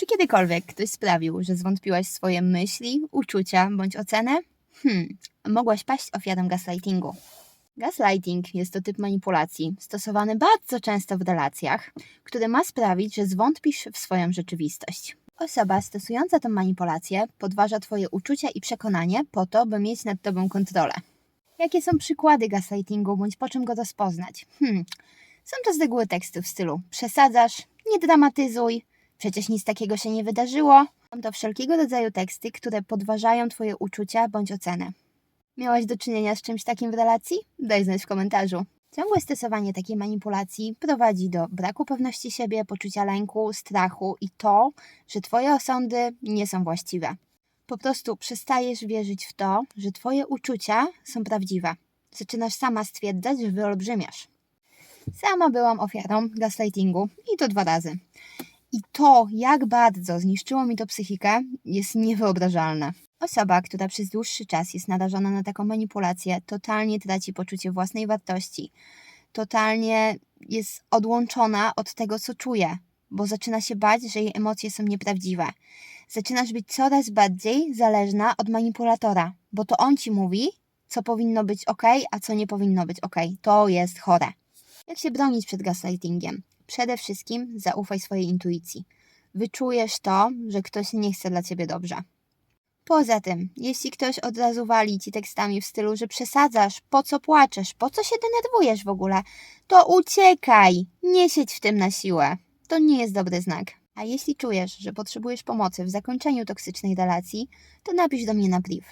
Czy kiedykolwiek ktoś sprawił, że zwątpiłaś w swoje myśli, uczucia bądź ocenę? Hmm, mogłaś paść ofiarą gaslightingu. Gaslighting jest to typ manipulacji stosowany bardzo często w relacjach, który ma sprawić, że zwątpisz w swoją rzeczywistość. Osoba stosująca tę manipulację podważa Twoje uczucia i przekonanie po to, by mieć nad Tobą kontrolę. Jakie są przykłady gaslightingu bądź po czym go rozpoznać? Hmm, są to z reguły teksty w stylu przesadzasz, nie dramatyzuj, przecież nic takiego się nie wydarzyło. To wszelkiego rodzaju teksty, które podważają Twoje uczucia bądź ocenę. Miałaś do czynienia z czymś takim w relacji? Daj znać w komentarzu. Ciągłe stosowanie takiej manipulacji prowadzi do braku pewności siebie, poczucia lęku, strachu i to, że Twoje osądy nie są właściwe. Po prostu przestajesz wierzyć w to, że Twoje uczucia są prawdziwe. Zaczynasz sama stwierdzać, że wyolbrzymiasz. Sama byłam ofiarą gaslightingu i to dwa razy. I to, jak bardzo zniszczyło mi to psychikę, jest niewyobrażalne. Osoba, która przez dłuższy czas jest narażona na taką manipulację, totalnie traci poczucie własnej wartości. Totalnie jest odłączona od tego, co czuje, bo zaczyna się bać, że jej emocje są nieprawdziwe. Zaczynasz być coraz bardziej zależna od manipulatora, bo to on ci mówi, co powinno być ok, a co nie powinno być ok. To jest chore. Jak się bronić przed gaslightingiem? Przede wszystkim zaufaj swojej intuicji. Wyczujesz to, że ktoś nie chce dla ciebie dobrze. Poza tym, jeśli ktoś od razu wali ci tekstami w stylu, że przesadzasz, po co płaczesz, po co się denerwujesz w ogóle, to uciekaj, nie siedź w tym na siłę. To nie jest dobry znak. A jeśli czujesz, że potrzebujesz pomocy w zakończeniu toksycznej relacji, to napisz do mnie na priv.